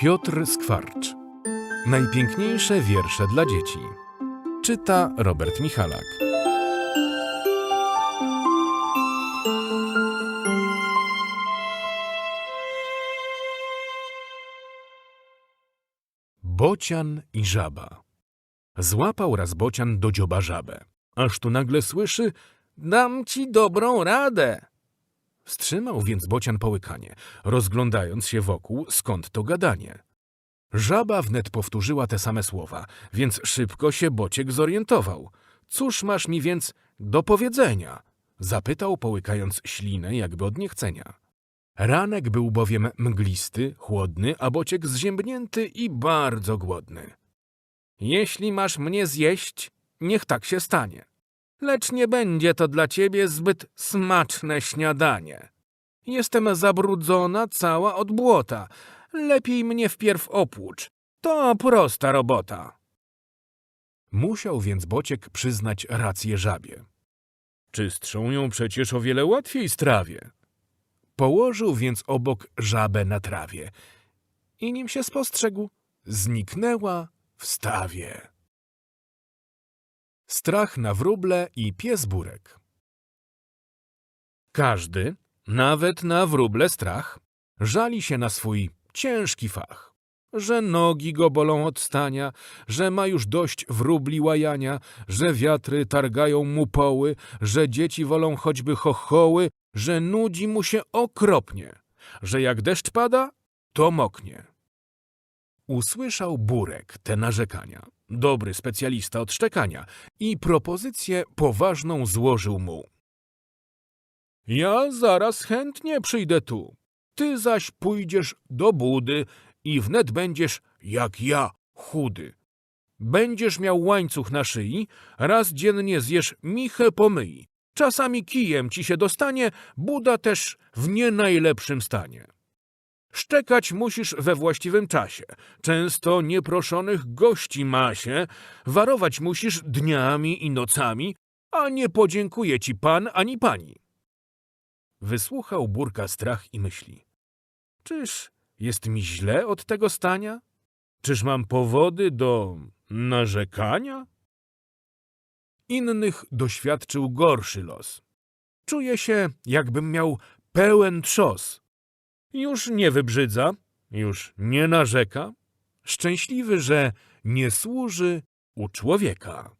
Piotr Skwarcz. Najpiękniejsze wiersze dla dzieci. Czyta Robert Michalak. Bocian i żaba. Złapał raz bocian do dzioba żabę. Aż tu nagle słyszy, dam ci dobrą radę. Wstrzymał więc bocian połykanie, rozglądając się wokół, skąd to gadanie. Żaba wnet powtórzyła te same słowa, więc szybko się bociek zorientował. Cóż masz mi więc do powiedzenia? Zapytał, połykając ślinę jakby od niechcenia. Ranek był bowiem mglisty, chłodny, a bociek zziębnięty i bardzo głodny. Jeśli masz mnie zjeść, niech tak się stanie. Lecz nie będzie to dla ciebie zbyt smaczne śniadanie. Jestem zabrudzona cała od błota. Lepiej mnie wpierw opłucz. To prosta robota. Musiał więc Bociek przyznać rację żabie. Czystszą ją przecież o wiele łatwiej strawię. Położył więc obok żabę na trawie i nim się spostrzegł, zniknęła w stawie. Strach na wróble i pies burek. Każdy, nawet na wróble strach, żali się na swój ciężki fach. Że nogi go bolą od stania, że ma już dość wróbli łajania, że wiatry targają mu poły, że dzieci wolą choćby chochoły, że nudzi mu się okropnie, że jak deszcz pada, to moknie. Usłyszał Burek te narzekania, dobry specjalista od szczekania, i propozycję poważną złożył mu. Ja zaraz chętnie przyjdę tu, ty zaś pójdziesz do budy i wnet będziesz, jak ja, chudy. Będziesz miał łańcuch na szyi, raz dziennie zjesz michę pomyj. Czasami kijem ci się dostanie, buda też w nie najlepszym stanie. Szczekać musisz we właściwym czasie. Często nieproszonych gości ma się. Warować musisz dniami i nocami, a nie podziękuje ci pan ani pani. Wysłuchał Burka strach i myśli. Czyż jest mi źle od tego stania? Czyż mam powody do narzekania? Innych doświadczył gorszy los. Czuję się, jakbym miał pełen trzos. Już nie wybrzydza, już nie narzeka. Szczęśliwy, że nie służy u człowieka.